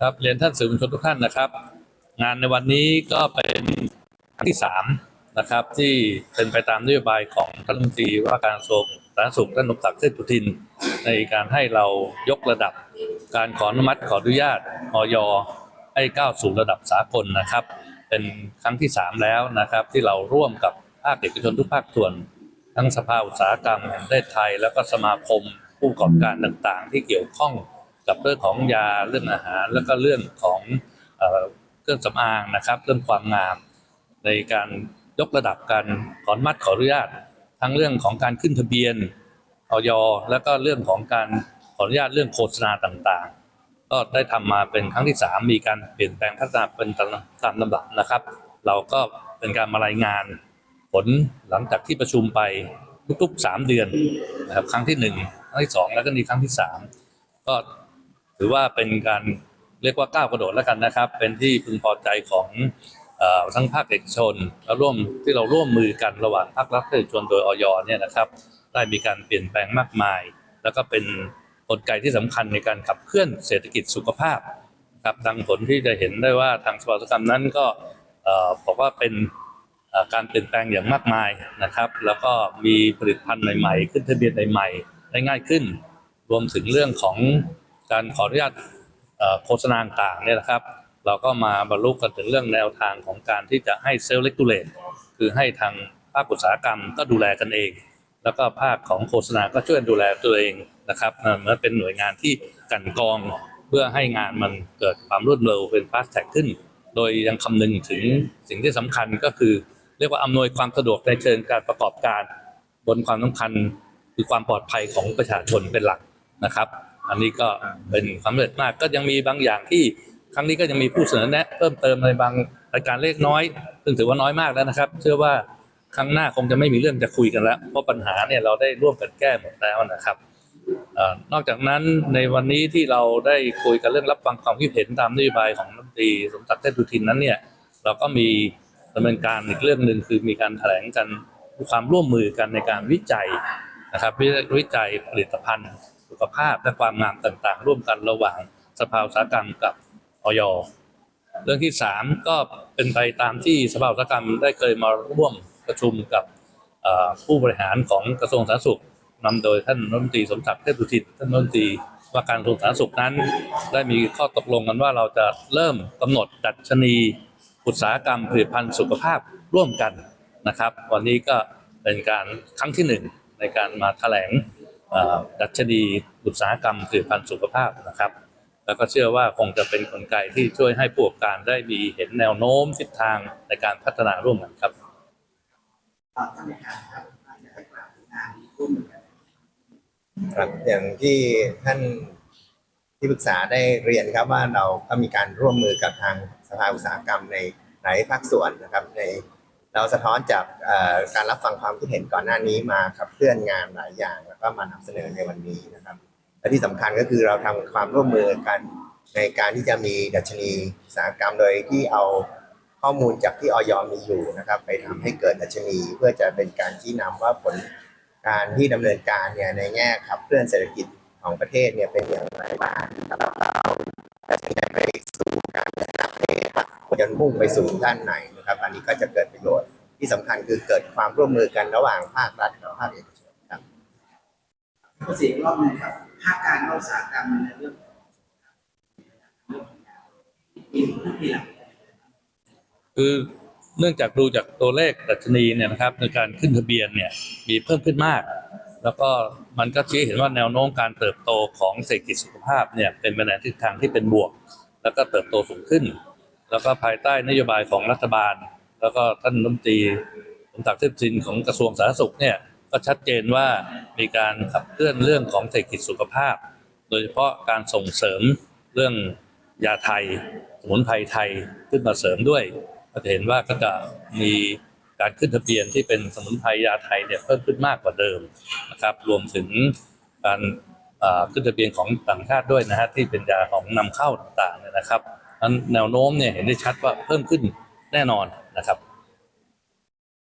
ครับเรียนท่านสื่อมวลชนทุกท่านนะครับ งานในวันนี้ก็เป็นครั้งที่สามนะครับ ที่เป็นไปตามนโยบายของท่านรัฐมนตรีว่าการกระทรวงสาธารณสุขท่านนพศักดิ์เทพสุทิน ในการให้เรายกระดับการขออนุมัติขออนุญาตออยให้ก้าวสู่ระดับสากลนะครับ เป็นครั้งที่สามแล้วนะครับ ที่เราร่วมกับภาคเอกชนทุกภาคส่วน ทั้งสภาอุตสาหกรรมแห่งประเทศไทย แล้วก็สมาคมผู้ประกอบการต่างๆ ที่เกี่ยวข้อง กับเรื่องของยาเรื่องอาหาร แล้วก็เรื่องของเอเครื่องสำอางนะครับ เรื่องความงาม ในการยกระดับการขออนุมัติขออนุญาต ทั้งเรื่องของการขึ้นทะเบียนออยแล้วก็เรื่องของการขออนุญาตเรื่องโฆษณาต่างๆ ก็ได้ทำมาเป็นครั้งที่สามมีการเปลี่ยนแปลงพัฒนาเป็นตามลำดับนะครับ เราก็เป็นการมารายงานผลหลังจากที่ประชุมไปทุกๆสามเดือนนะครับครั้งที่หนึ่งครั้งที่สองแล้วก็มีครั้งที่สามก็ ถือว่าเป็นการเรียกว่าก้าวกระโดดแล้วกันนะครับ เป็นที่พึงพอใจของอทั้งภาคเอกชนแล้วร่วมที่เราร่วมมือกันระหว่างภาครัฐและเอกชนโดยออยเนี่ยนะครับ ได้มีการเปลี่ยนแปลงมากมาย แล้วก็เป็นกลไกที่สำคัญในการขับเคลื่อนเศรษฐกิจสุขภาพครับดังผลที่จะเห็นได้ว่าทางสภาสาหกรรมนั้นก็บอกว่าเป็นการเปลี่ยนแปลงอย่างมากมายนะครับ แล้วก็มีผลิตภัณฑ์ใหม่ๆ ขึ้นทะเบียนใหม่ๆได้ง่ายขึ้น รวมถึงเรื่องของ การขออนุญาตโฆษณาต่างเนี่ยนะครับ เราก็มาบรรลุกันถึงเรื่องแนวทางของการที่จะให้เซลล์เลกูเลตคือให้ทางภาคอุตสาหกรรมก็ดูแลกันเอง แล้วก็ภาคของโฆษณาก็ช่วยดูแลตัวเองนะครับเหมือนเป็นหน่วยงานที่กันกองเพื่อให้งานมันเกิดความรวดเร็วเป็นฟาสแท็กขึ้น โดยยังคำนึงถึงสิ่งที่สำคัญก็คือ เรียกว่าอำนวยความสะดวกในเชิงการประกอบการ บนความสำคัญคือความปลอดภัยของประชาชนเป็นหลักนะครับ อันนี้ก็เป็นความสำเร็จมากก็ยังมีบางอย่างที่ครั้งนี้ก็ยังมีผู้เสนอแนะเพิ่มเติมในบางรายการเล็กน้อยซึ่งถือว่าน้อยมากแล้วนะครับ เชื่อว่าครั้งหน้าคงจะไม่มีเรื่องจะคุยกันแล้ว เพราะปัญหาเนี่ยเราได้ร่วมกันแก้หมดแล้วนะครับเอ่อนอกจากนั้นในวันนี้ที่เราได้คุยกันเรื่องรับฟังความคิดเห็นตามนโยบายของรัฐมนตรีสมศักดิ์เทพสุทินนั้นเนี่ย เราก็มีดำเนินการอีกเรื่องหนึ่งคือมีการแถลงกันความร่วมมือกันในการวิจัยนะครับวิวิจัยผลิตภัณฑ์สุ ขภาพและความงามต่างๆ ร่วมกันระหว่างสภาอุตสาหกรรมกับออยเรื่องที่สามก็เป็นไปตามที่สภาอุตสาหกรรมได้เคยมาร่วมประชุมกับผู้บริหารของกระทรวงสาธารณสุขนำโดยท่านรัฐมนตรีสมศักดิ์เทพสุทินท่านรัฐมนตรีว่าการกระทรวงสาธารณสุขนั้น ได้มีข้อตกลงกันว่าเราจะเริ่มกำหนดดัชนีอุตสาหกรรมผลิตภัณฑ์สุขภาพร่วมกันนะครับ วันนี้ก็เป็นการครั้งที่หนึ่งในการมาแถลง ดัชนีอุตสาหกรรมผลิตภัณฑ์สุขภาพนะครับ แล้วก็เชื่อว่าคงจะเป็นกลไกที่ช่วยให้ผู้ประกอบการได้มีเห็นแนวโน้มทิศทางในการพัฒนาร่วมกันครับอาจจะให้กล่าวถึงงานร่วมมือกันครับอย่างที่ท่านที่ปรึกษาได้เรียนครับว่าเราก็มีการร่วมมือกับทางสภาอุตสาหกรรมในหลายภาคส่วนนะครับใน เราสะท้อนจากการรับฟังความคิดเห็นก่อนหน้านี้มาครับเคลื่อนงานหลายอย่าง แล้วก็มานำเสนอในวันนี้นะครับ และที่สำคัญก็คือเราทำความร่วมมือกันในการที่จะมีดัชนีอุตสาหกรรมโดยที่เอาข้อมูลจากที่ออยมีอยู่นะครับ ไปทำให้เกิดดัชนีเพื่อจะเป็นการชี้นำว่าผลการที่ดำเนินการเนี่ยในแง่ขับเคลื่อนเศรษฐกิจของประเทศเนี่ยเป็นอย่างไรบ้างครับเราจะไป จะมุ่งไปสู่ด้านไหนนะครับ อันนี้ก็จะเกิดประโยชน์ที่สำคัญคือเกิดความร่วมมือกันระหว่างภาครัฐกับภาคเอกชนครับข้อสี่รอบหนึงครับภาคการอุตสาหกรรมในเรื่องของเรื่องของงานมีผู้มีหลักคือเนื่องจากดูจากตัวเลขดัชนีเนี่ยนะครับ ในการขึ้นทะเบียนเนี่ยมีเพิ่มขึ้นมาก แล้วก็มันก็ชี้เห็นว่าแนวโน้มการเติบโตของเศรษฐกิจสุขภาพเนี่ยเป็นไปในทิศทางที่เป็นบวก แล้วก็เติบโตสูงขึ้น แล้วก็ภายใต้นโยบายของรัฐบาล แล้วก็ท่านรัฐมนตรีสมศักดิ์เทพสินของกระทรวงสาธารณสุขเนี่ยก็ชัดเจนว่ามีการขับเคลื่อนเรื่องของเศรษฐกิจสุขภาพ โดยเฉพาะการส่งเสริมเรื่องยาไทยสมุนไพรไทยขึ้นมาเสริมด้วย ก็จะเห็นว่าก็จะมีการขึ้นทะเบียนที่เป็นสมุนไพรยาไทยเนี่ยเพิ่มขึ้นมากกว่าเดิมนะครับ รวมถึงการขึ้นทะเบียนของต่างชาติด้วยนะฮะที่เป็นยาของนำเข้าต่างๆเนี่ยนะครับ นั้นแนวโน้มเนี่ยเห็นได้ชัดว่าเพิ่มขึ้นแน่นอนนะครับ